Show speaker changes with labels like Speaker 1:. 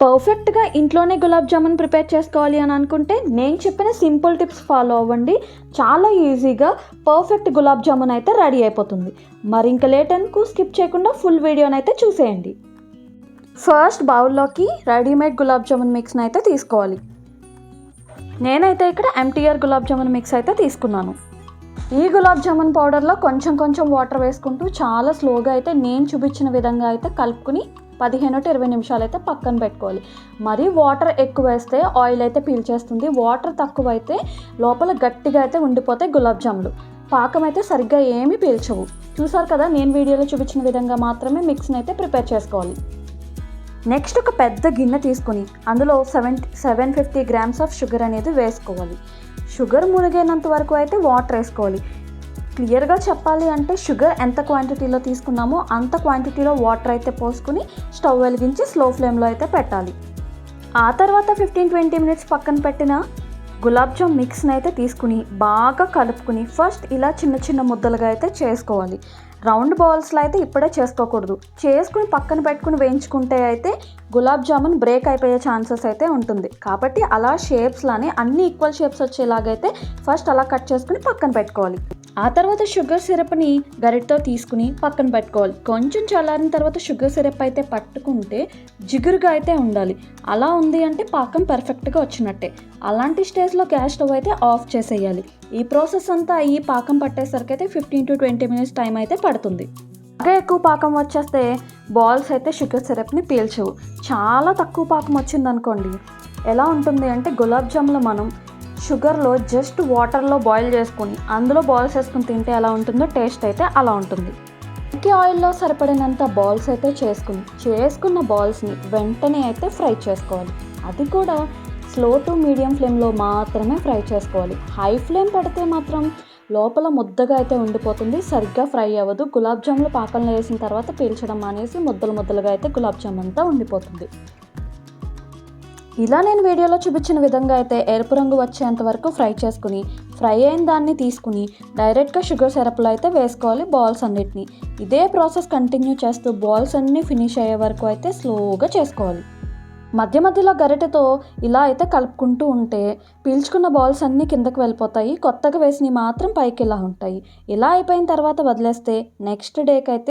Speaker 1: పర్ఫెక్ట్గా ఇంట్లోనే గులాబ్ జామున్ ప్రిపేర్ చేసుకోవాలి అని అనుకుంటే నేను చెప్పిన సింపుల్ టిప్స్ ఫాలో అవ్వండి. చాలా ఈజీగా పర్ఫెక్ట్ గులాబ్ జామున్ అయితే రెడీ అయిపోతుంది. మరి ఇంకా లేట్ అనుకు స్కిప్ చేయకుండా ఫుల్ వీడియోని అయితే చూసేయండి. ఫస్ట్ బౌల్లోకి రెడీమేడ్ గులాబ్ జామున్ మిక్స్ని అయితే తీసుకోవాలి. నేనైతే ఇక్కడ ఎంటీఆర్ గులాబ్ జామున్ మిక్స్ అయితే తీసుకున్నాను. ఈ గులాబ్ జామున్ పౌడర్లో కొంచెం కొంచెం వాటర్ వేసుకుంటూ చాలా స్లోగా అయితే నేను చూపించిన విధంగా అయితే కలుపుకుని పదిహేను టు ఇరవై నిమిషాలు అయితే పక్కన పెట్టుకోవాలి. మరీ వాటర్ ఎక్కువ వేస్తే ఆయిల్ అయితే పీల్చేస్తుంది. వాటర్ తక్కువ అయితే లోపల గట్టిగా అయితే ఉండిపోతాయి గులాబ్ జాములు. పాకం అయితే సరిగ్గా ఏమీ పీల్చవు. చూసారు కదా నేను వీడియోలో చూపించిన విధంగా మాత్రమే మిక్స్ని అయితే ప్రిపేర్ చేసుకోవాలి. నెక్స్ట్ ఒక పెద్ద గిన్నె తీసుకుని అందులో seven seven fifty grams of sugar అనేది వేసుకోవాలి. షుగర్ మునిగేనంత వరకు అయితే వాటర్ వేసుకోవాలి. క్లియర్గా చెప్పాలి అంటే షుగర్ ఎంత క్వాంటిటీలో తీసుకున్నామో అంత క్వాంటిటీలో వాటర్ అయితే పోసుకుని స్టవ్ వెలిగించి స్లో ఫ్లేమ్లో అయితే పెట్టాలి. ఆ తర్వాత ఫిఫ్టీన్ ట్వంటీ మినిట్స్ పక్కన పెట్టిన గులాబ్ జామ్ మిక్స్ని అయితే తీసుకుని బాగా కలుపుకుని ఫస్ట్ ఇలా చిన్న చిన్న ముద్దలుగా అయితే చేసుకోవాలి. రౌండ్ బాల్స్లో అయితే ఇప్పుడే చేసుకోకూడదు. చేసుకుని పక్కన పెట్టుకుని వేయించుకుంటే అయితే గులాబ్ జామున్ బ్రేక్ అయిపోయే ఛాన్సెస్ అయితే ఉంటుంది. కాబట్టి అలా షేప్స్లానే అన్ని ఈక్వల్ షేప్స్ వచ్చేలాగైతే ఫస్ట్ అలా కట్ చేసుకుని పక్కన పెట్టుకోవాలి. ఆ తర్వాత షుగర్ సిరప్ని గరిటతో తీసుకుని పక్కన పెట్టుకోవాలి. కొంచెం చల్లారిన తర్వాత షుగర్ సిరప్ అయితే పట్టుకుంటే జిగురుగా అయితే ఉండాలి. అలా ఉంది అంటే పాకం పర్ఫెక్ట్గా వచ్చినట్టే. అలాంటి స్టేజ్లో గ్యాస్ స్టవ్ అయితే ఆఫ్ చేసేయాలి. ఈ ప్రాసెస్ అంతా ఈ పాకం పట్టేసరికి అయితే fifteen to twenty minutes time అయితే పడుతుంది. బాగా ఎక్కువ పాకం వచ్చేస్తే బాల్స్ అయితే షుగర్ సిరప్ని పీల్చవు. చాలా తక్కువ పాకం వచ్చింది అనుకోండి ఎలా ఉంటుంది అంటే గులాబ్ జాములు మనం షుగర్లో జస్ట్ వాటర్లో బాయిల్ చేసుకొని అందులో బాల్స్ వేసుకుని తింటే ఎలా ఉంటుందో టేస్ట్ అయితే అలా ఉంటుంది. ఇంకే ఆయిల్లో సరిపడినంత బాల్స్ అయితే చేసుకుని చేసుకున్న బాల్స్ని వెంటనే అయితే ఫ్రై చేసుకోవాలి. అది కూడా స్లో టు మీడియం ఫ్లేమ్లో మాత్రమే ఫ్రై చేసుకోవాలి. హై ఫ్లేమ్ పెడితే మాత్రం లోపల ముద్దగా అయితే ఉండిపోతుంది. సరిగ్గా ఫ్రై అవ్వదు. గులాబ్ జాములు పాకంలో వేసిన తర్వాత పీల్చడం అనేసి ముద్దలు ముద్దలుగా అయితే గులాబ్ జామ్ అంతా ఉండిపోతుంది. ఇలా నేను వీడియోలో చూపించిన విధంగా అయితే ఎరుపు రంగు వచ్చేంత వరకు ఫ్రై చేసుకుని ఫ్రై అయిన దాన్ని తీసుకుని డైరెక్ట్గా షుగర్ సిరప్లో అయితే వేసుకోవాలి బాల్స్ అన్నిటిని. ఇదే ప్రాసెస్ కంటిన్యూ చేస్తూ బాల్స్ అన్నీ ఫినిష్ అయ్యే వరకు అయితే స్లోగా చేసుకోవాలి. మధ్య మధ్యలో గరిటెతో ఇలా అయితే కలుపుకుంటూ ఉంటే పీల్చుకున్న బాల్స్ అన్నీ కిందకు వెళ్ళిపోతాయి కొత్తగా వేసినవి మాత్రం పైకి ఇలా ఉంటాయి. ఇలా అయిపోయిన తర్వాత వదిలేస్తే నెక్స్ట్ డేకి అయితే